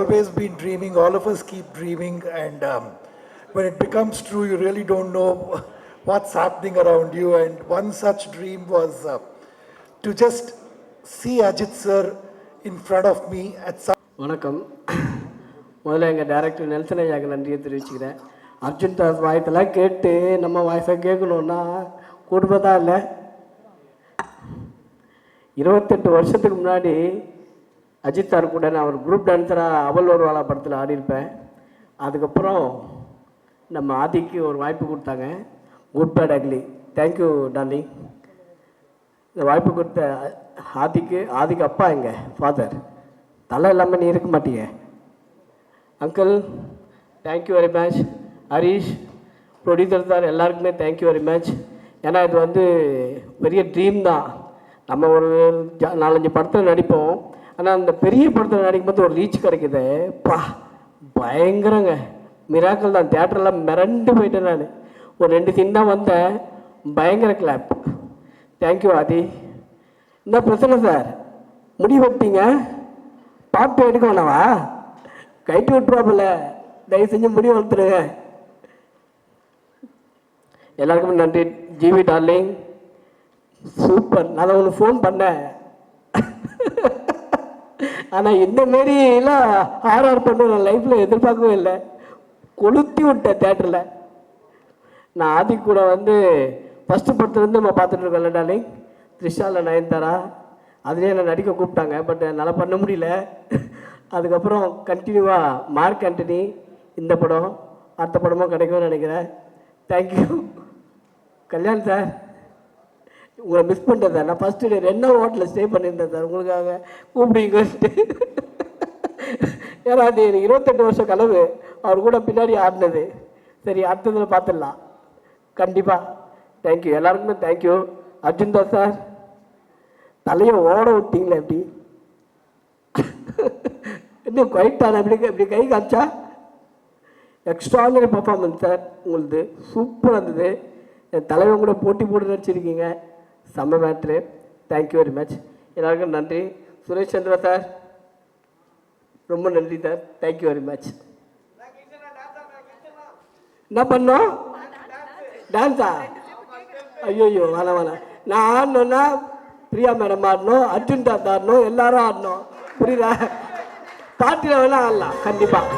always been dreaming, all of us keep dreaming, and um, when it becomes true, you really don't know what's happening around you. And one such dream was uh, to just see Ajit sir in front of me at some வணக்கம் முதல்ல எங்கள் director Nelson ஐயாக்கு நன்றியை தெரிவிச்சுக்கிறேன் அர்ஜுன் தாஸ் வாயத்தெல்லாம் கேட்டு நம்ம வாய்ஸை கேட்கணுன்னா குடும்பம் தான் இல்லை இருபத்தெட்டு வருஷத்துக்கு முன்னாடி அஜித் சார் கூட நான் ஒரு குரூப் டான்ஸராக அவள் ஒரு வாழா படத்தில் ஆடியிருப்பேன். அதுக்கப்புறம் நம்ம ஆதிக்கு ஒரு வாய்ப்பு கொடுத்தாங்க. Good bad ugly thank you darling இந்த வாய்ப்பு கொடுத்த ஆதிக்கு ஆதிக்கு அப்பா எங்க? ஃபாதர் தலை இல்லாமல் நீ இருக்க மாட்டீங்க uncle thank you very much Harish producer sir எல்லாருக்குமே தேங்க்யூ வெரி மச் ஏன்னா இது வந்து பெரிய ட்ரீம் தான். நம்ம ஒரு ஜா- நாலஞ்சு படத்தில் நடிப்போம். ஆனால் அந்த பெரிய படத்தில் நடிக்கும் போது ஒரு ரீச் கிடைக்குது பா பயங்கரங்க. மிராக்கள் தான். தேட்டரெல்லாம் மிரண்டு போயிட்டேன் நான். ஒரு ரெண்டு சீன் தான் வந்தேன். பயங்கர கிளாப் தேங்க்யூ ஆதி. என்ன பிரச்சனை சார் முடி வெட்டிங்க? பாட்டு எடுக்க வேணாவா? கைட்டு விட்டுருவாப்புல. தயவு செஞ்சு முடி வளர்த்துருங்க எல்லாருக்குமே நன்றி. ஜிவி டார்லிங் சூப்பர் நான் உங்களுக்கு ஃபோன் பண்ணேன். ஆனால் இந்த மாரி எல்லாம் ஆர்ஆர் பண்ண நான் லைஃப்பில் எதிர்பார்க்கவே இல்லை. கொளுத்தி விட்டேன் தேட்டரில் நான் ஆதி கூட வந்து ஃபஸ்ட்டு படத்துலேருந்து நம்ம பார்த்துட்டு இருக்கோம்ல டார்லிங் த்ரிஷாவில் நயன்தாரா? அதுலேயே என்னை நடிக்க கூப்பிட்டாங்க பட் என்னால் பண்ண முடியல. அதுக்கப்புறம் கண்டினியூவாக மார்க் ஆண்டனி இந்த படம் அடுத்த படமும் கிடைக்கும்னு நினைக்கிறேன். தேங்க்யூ கல்யாண் சார் உங்களை மிஸ் பண்ணிட்டேன் சார் நான் ஃபஸ்ட்டு டே ரெண்டாவது ஹோட்டலில் ஸ்டே பண்ணியிருந்தேன் சார் உங்களுக்காக கூப்பிடுங்கன்ட்டு. ஏன்னா அது எனக்கு இருபத்தெட்டு வருஷம் கலவு அவர் கூட பின்னாடி ஆடினது. சரி அடுத்ததில் பார்த்துடலாம் கண்டிப்பாக தேங்க்யூ எல்லாருக்குமே தேங்க்யூ அர்ஜுன் தான் சார் தலையை ஓட விட்டீங்களே எப்படி? இன்னும் குவைட்டான எப்படி இப்படி கை காமிச்சா? எக்ஸ்ட்ராடனரி பர்ஃபார்மன்ஸ் சார் உங்களுது. சூப்பராக இருந்தது. என் தலைவன் கூட போட்டி போட்டு நடிச்சிருக்கீங்க செம்ம மேட்ரு தேங்க்யூ வெரி மச் எல்லாருக்கும் நன்றி. சுரேஷ் சந்திரா சார் ரொம்ப நன்றி சார் தேங்க்யூ வெரி மச் என்ன பண்ணோம்? டான்ஸா ஐயோ வேணாம் வேணாம் நான் ஆடணும்னா பிரியா மேடம் ஆடணும் அர்ஜுன் தாத்தா ஆடணும் எல்லாரும் ஆடணும். புரியுதா? பாட்டில் வேணால் ஆடலாம் கண்டிப்பாக